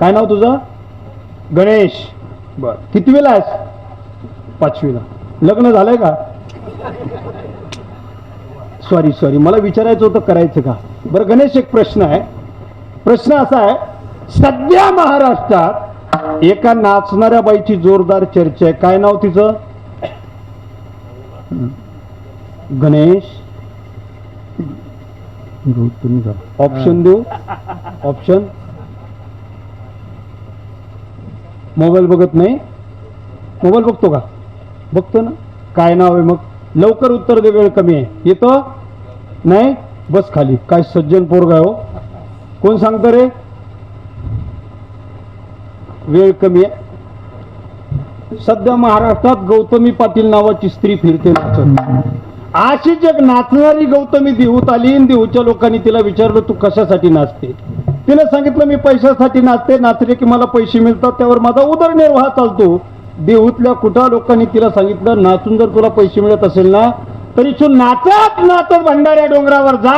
काय नाव तुझं? गणेश. बर. कितवीला आहेस? पाचवीला. लग्न झालंय का? सॉरी सॉरी मला विचारायचं होतं करायचं का? बरं गणेश एक प्रश्न आहे. प्रश्न असा आहे सध्या महाराष्ट्रात एका नाचणाऱ्या बाईची जोरदार चर्चा आहे. काय नाव तिचं? गणेश. ऑप्शन देऊ? ऑप्शन मोबाईल बघत नाही. मोबाईल बघतो का? बघतो ना. काय नाव आहे मग? लवकर उत्तर दे वेळ कमी आहे. येतो? नाही? बस खाली. काय सज्जन पोरगा आहे हो. कोण सांगतं रे? वेळ कमी आहे. सध्या महाराष्ट्रात गौतमी पाटील नावाची स्त्री फिरते नाचत. अशी जग नाचणारी गौतमी देऊत आली देऊच्या लोकांनी तिला विचारलं तू कशासाठी नाचते? तिने सांगितलं मी पैशासाठी नाचते नाचले की मला पैसे मिळतात त्यावर माझा उदरनिर्वाह चालतो. देहूतल्या कुठा लोकांनी तिला सांगितलं नाचून जर तुला पैसे मिळत असेल ना तरी तू नाचत नाचत भंडाऱ्या डोंगरावर जा.